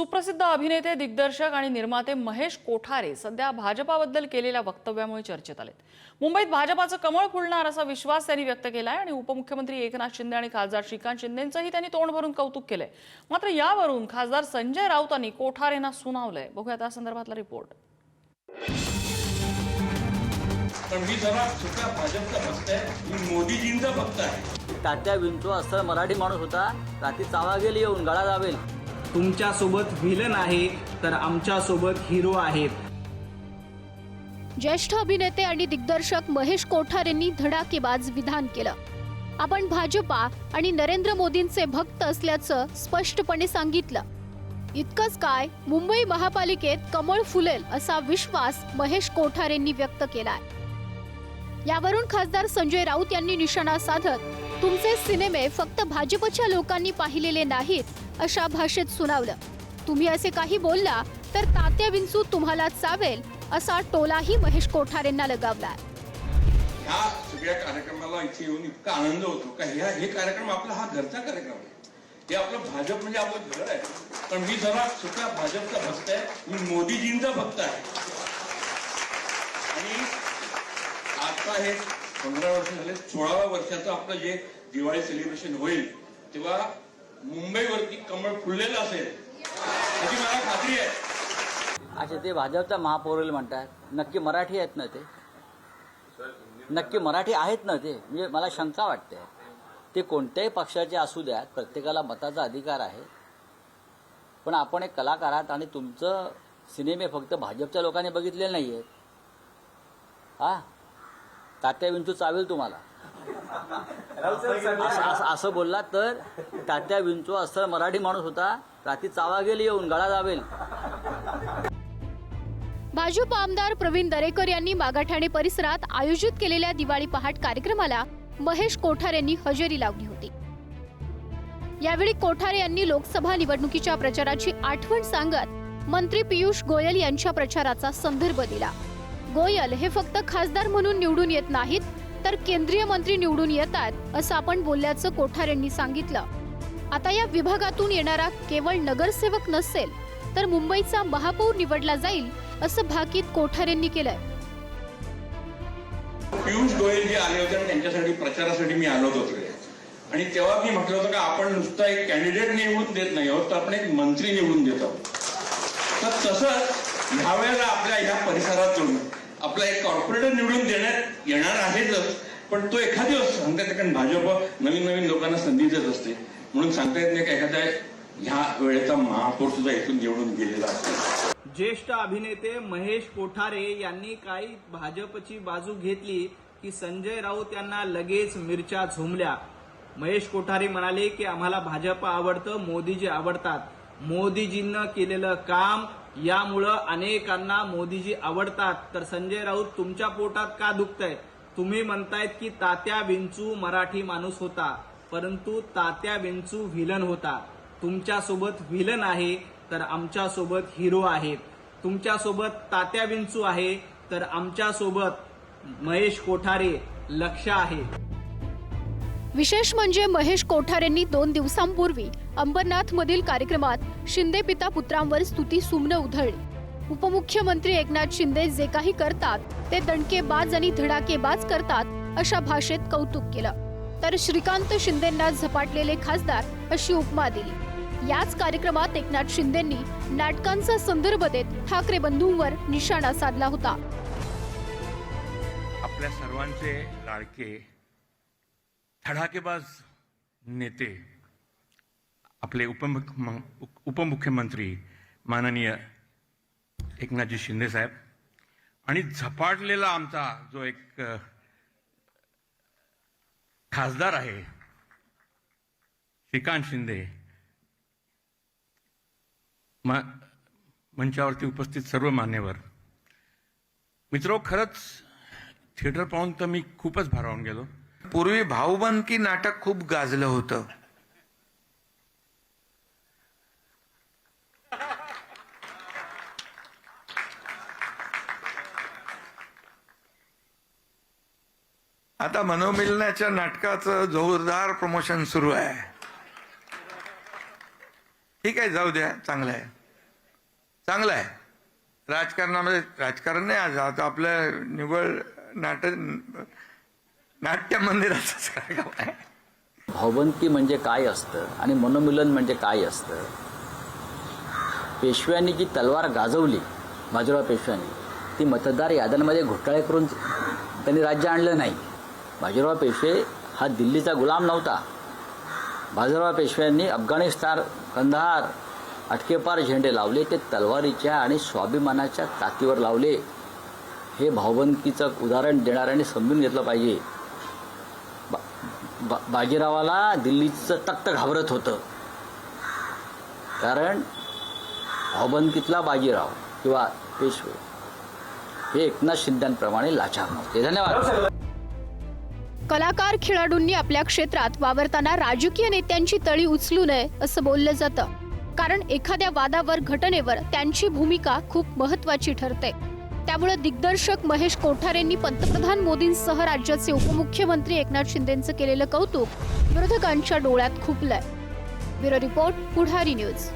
सुप्रसिद्ध अभिनेते दिग्दर्शक आणि निर्माते महेश कोठारे सध्या भाजपाबद्दल केलेल्या वक्तव्यामुळे चर्चेत आलेत. मुंबईत भाजपाचं कमळ फुलणार असा विश्वास त्यांनी व्यक्त केलाय आणि उपमुख्यमंत्री एकनाथ शिंदे आणि खासदार श्रीकांत शिंदेंचंही त्यांनी तोंड भरून कौतुक केलंय. मात्र यावरून खासदार संजय राऊतांनी कोठारेंना सुनावलंय. बघूया त्या संदर्भातला रिपोर्ट पण मी जरा सुद्धा भाजपचा भक्त आहे. मी मोदीजींचा भक्त आहे. तात्या विंचू असं मराठी माणूस होता. रात्री चावा गेली येऊन गळा दाबेल. तुमच्यासोबत व्हिलन आहे तर आमच्यासोबत हिरो आहेत. ज्येष्ठ अभिनेते आणि दिग्दर्शक महेश कोठारेंनी धडाकेबाज विधान केलं. आपण भाजपा आणि नरेंद्र मोदींचे भक्त असल्याचं स्पष्टपणे सांगितलं. इतकंच काय मुंबई महापालिकेत कमळ फुलेल असा विश्वास महेश कोठारेंनी व्यक्त केलाय. यावरून खासदार संजय राऊत यांनी निशाणा साधत तुमचे सिनेमे फक्त भाजपच्या लोकांनी पाहिलेले नाहीत अशा भाषेत सुनावलं. तुम्ही असे काही बोलला तर तात्या विंचू तुम्हाला चावेल असा टोलाही महेश कोठारेंना लगावला. ह्या सगळ्या कार्यक्रमाला इथे येऊन इतका आनंद होतो का? ह्या हे कार्यक्रम आपला हा घरचा कार्यक्रम आहे. हे आपलं भाजप म्हणजे आपलं घर आहे. पण मी जरा सुद्धा भाजपचा भक्त आहे. मी मोदीजींचा भक्त आहे. आणि आता हे पंधरा वर्ष झाले सोळा वर्षाचं आपलं जे दिवाळी सेलिब्रेशन होईल तेव्हा मुंबईवरती कमळ फुललेलं असेल याची मला खात्री आहे. अच्छा ते भाजपचा महापौर म्हणतात. नक्की मराठी आहेत ना ते? नक्की मराठी आहेत ना ते? म्हणजे मला शंका वाटते. ते कोणत्याही पक्षाचे असू द्यात प्रत्येकाला मताचा अधिकार आहे. पण आपण एक कलाकार आहात आणि तुमचं सिनेमे फक्त भाजपच्या लोकांनी बघितलेले नाही आहेत हा? तात्या विंचू चावेल तुम्हाला. असं असं- असं बोललात तर तात्या विंचू असं मराठी माणूस होता रात्री चावा गेली येऊन गळा दाबेल. भाजप आमदार प्रवीण दरेकर यांनी मागाठाणे परिसरात आयोजित केलेल्या दिवाळी पहाट कार्यक्रमाला महेश कोठारे यांनी हजेरी लावली होती. यावेळी कोठारे यांनी लोकसभा निवडणुकीच्या प्रचाराची आठवण सांगत मंत्री पियुष गोयल यांच्या प्रचाराचा संदर्भ दिला. गोयल हे फक्त खासदार म्हणून निवडून येत नाहीत तर केंद्रीय मंत्री निवडून येतात असं आपण बोलल्याचं कोठार यांनी सांगितलं. आता या विभागातून येणारा केवळ नगरसेवक नसेल तर मुंबईचा महापौर निवडला जाईल असं भाकीत कोठार यांनी केलंय. पियुष गोयल जे आले होते त्यांच्यासाठी प्रचारासाठी मी आलो होतो आणि तेव्हा मी म्हटलं होतं की आपण नुसता एक कॅन्डिडेट निवडून देत नाही आहोत तर आपण एक मंत्री निवडून देत आहोत. तर तसंच ह्या वेळेला आपल्या ह्या परिसरातून आपला एक कॉर्पोरेटर निवडून देण्यात येणार आहेतच पण तो एखादी दिवस सांगता येते कारण भाजप नवीन नवीन लोकांना संधी देत असते. म्हणून सांगता येत नाही का एखाद्या ह्या वेळेचा महापौर सुद्धा इथून निवडून गेलेला असतो. ज्येष्ठ अभिनेते महेश कोठारे यांनी काही भाजपची बाजू घेतली की संजय राऊत यांना लगेच मिरच्या झोमल्या. महेश कोठारे म्हणाले की आम्हाला भाजप आवडतं मोदीजी आवडतात. मोदीजींना केलेलं काम यामुळं अनेकांना मोदीजी आवडतात. तर संजय राऊत तुमच्या पोटात का दुखतंय? तुम्ही म्हणतायत की तात्या विंचू मराठी माणूस होता परंतु तात्या विंचू व्हिलन होता. तुमच्यासोबत व्हिलन आहे तर आमच्यासोबत हिरो आहेत तुमच्यासोबत तात्या विंचू आहे तर आमच्यासोबत महेश कोठारे लक्ष आहे. विशेष म्हणजे महेश कोठारेंनी दोन दिवसांपूर्वी अंबरनाथ मधील कार्यक्रमात शिंदे पिता पुत्रांवर स्तुती सुमनं उधळली. उपमुख्यमंत्री एकनाथ शिंदे जे काही करतात ते दणकेबाज आणि धडाकेबाज करतात अशा भाषेत कौतुक केलं. तर श्रीकांत शिंदेंना झपाटलेले खासदार अशी उपमा दिली. याच कार्यक्रमात एकनाथ शिंदेंनी नाटकांचा संदर्भ देत ठाकरे बंधूंवर निशाणा साधला होता. आपल्या सर्वांचे लाडके धडाकेबाज नेते आपले उपमुख उपमुख्यमंत्री माननीय एकनाथजी शिंदे साहेब आणि झपाटलेला आमचा जो एक खासदार आहे श्रीकांत शिंदे मंचावरती उपस्थित सर्व मान्यवर. मित्रो खरंच थिएटर पाहून तर मी खूपच भारावून गेलो. पूर्वी भाऊबंदकी नाटक खूप गाजलं होतं. आता मनोमिलनाच्या नाटकाचं जोरदार प्रमोशन सुरू आहे. ठीक आहे जाऊ द्या चांगलं आहे. चांगलं आहे. राजकारणामध्ये राजकारण नाही आज आता आपलं निवड नाटक नाट्य मंदिराचं कार्यक्रम आहे भावबंदकी म्हणजे काय असतं आणि मनोमिलन म्हणजे काय असतं? पेशव्यांनी जी तलवार गाजवली बाजीराव पेशव्यांनी ती मतदार याद्यांमध्ये घोटाळे करून त्यांनी राज्य आणलं नाही. बाजीराव पेशवे हा दिल्लीचा गुलाम नव्हता. बाजीराव पेशव्यांनी अफगाणिस्तान कंधार अटकेपार झेंडे लावले ते तलवारीच्या आणि स्वाभिमानाच्या ताकीवर लावले. हे भावबंदकीचं उदाहरण देणाऱ्यांनी समजून घेतलं पाहिजे. बा- बाजीरावाला दिल्लीचं तख्त घाबरत होतं. कारण अवबंकीतला बाजीराव किंवा पेशवे हे एकनाथ शिंद्यांप्रमाणे लाचार नव्हते. धन्यवाद. कलाकार खेळाडूंनी आपल्या क्षेत्रात वावरताना राजकीय नेत्यांची तळी उचलू नये असं बोललं जातं. कारण एखाद्या वादावर घटनेवर त्यांची भूमिका खूप महत्वाची ठरते. त्यामुळे दिग्दर्शक महेश कोठारेंनी पंतप्रधान मोदींसह राज्याचे उपमुख्यमंत्री एकनाथ शिंदेंचं केलेलं कौतुक विरोधकांच्या डोळ्यात खुपलंय. Bureau report Pudhari news.